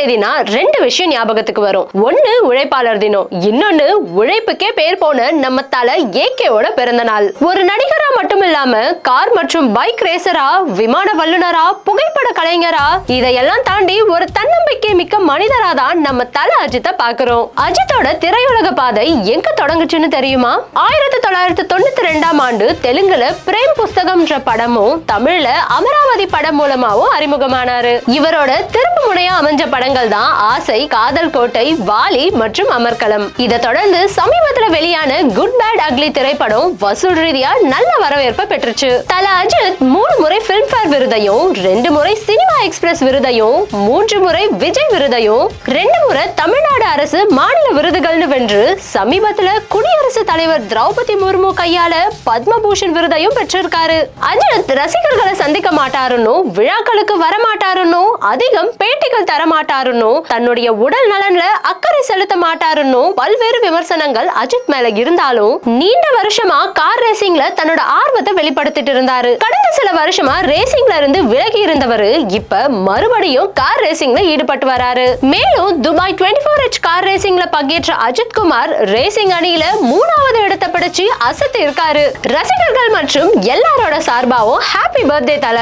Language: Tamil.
தேதினா ரெண்டு விஷயம் ஞாபகத்துக்கு வரும். ஒன்னு உழைப்பாளர் தினம் இன்னொன்னு உழைப்புக்கே பேர் போன நம்ம தல ஏகேவோட பிறந்த நாள். ஒரு நடிகரா மட்டும் இல்லாம கார் மற்றும் பைக் ரேசரா விமான வல்லுநரா புகைப்பட கலைஞரா இதையெல்லாம் தாண்டி ஒரு தன்னம்பிக்கை மிக்க மனிதரா தான் நம்ம தல அஜித்தை பாக்குறோம் அஜித்தோட திரையுலக பாதை எங்க தொடங்குச்சுன்னு தெரியுமா? ஆயிரத்தி தொள்ளாயிரத்தி தொண்ணூத்தி ரெண்டாம் ஆண்டு தெலுங்குல பிரேம் புஸ்தகம்ன்ற படமும் தமிழ்ல அமராவதி படம் மூலமாவும் அறிமுகமானாரு. இவரோட திருப்பு முனையா அமைஞ்ச படங்கள் தான் ஆசை காதல் கோட்டை வாலி மற்றும் அமர்கலம் இதை தொடர்ந்து சமீபத்துல வெளியான குட் பேட் அக்லி திரைப்படம் வசூல் ரீதியா நல்ல வரவேற்பை பெற்றுச்சு. தல அஜித் மூணு முறை பிலிம்பேர் விருதையும் ரெண்டு முறை எக்ஸ்பிரஸ் விருதையும் மூன்று முறை விஜய் விருதையும் ரெண்டு முறை தமிழ்நாடு அரசு மாநில விருதுகள்னு வென்று சமீபத்துல குடியரசுத் தலைவர் திரௌபதி முர்மு கையால பத்மபூஷன் விருதையும் பெற்றிருக்காரு. அஜித் ரசிகர்களை சந்திக்க மாட்டாருன்னு விழாக்களுக்கு வர மாட்டாருன்னு அதிகம் பேட்டிகள் தர மாட்டாருன்னு தன்னுடைய உடல் நலன்ல அக்கறை செலுத்த மாட்டாருன்னு பல்வேறு விமர்சனங்கள் அஜித் மேல இருந்தாலும் நீண்ட வருஷமா கார் ரேசிங்ல தன்னோட ஆர்வத்தை வெளிப்படுத்திட்டு இருந்தாரு. கடந்த சில வருஷமா ரேசிங்ல இருந்து விலகி இருந்தவரு இப்ப மறுபடியும் கார் ரேசிங்ல ஈடுபட்டு வராரு. மேலும் துபாய் 24 ஃபோர் ஹெச் கார் ரேசிங்ல பங்கேற்ற அஜித் குமார் ரேசிங் அணியில மூணாவது இடத்தை பிடிச்சு அசத்து இருக்காரு ரசிகர்கள் மற்றும் எல்லாரோட சார்பாவும் ஹாப்பி பர்த்டே தல.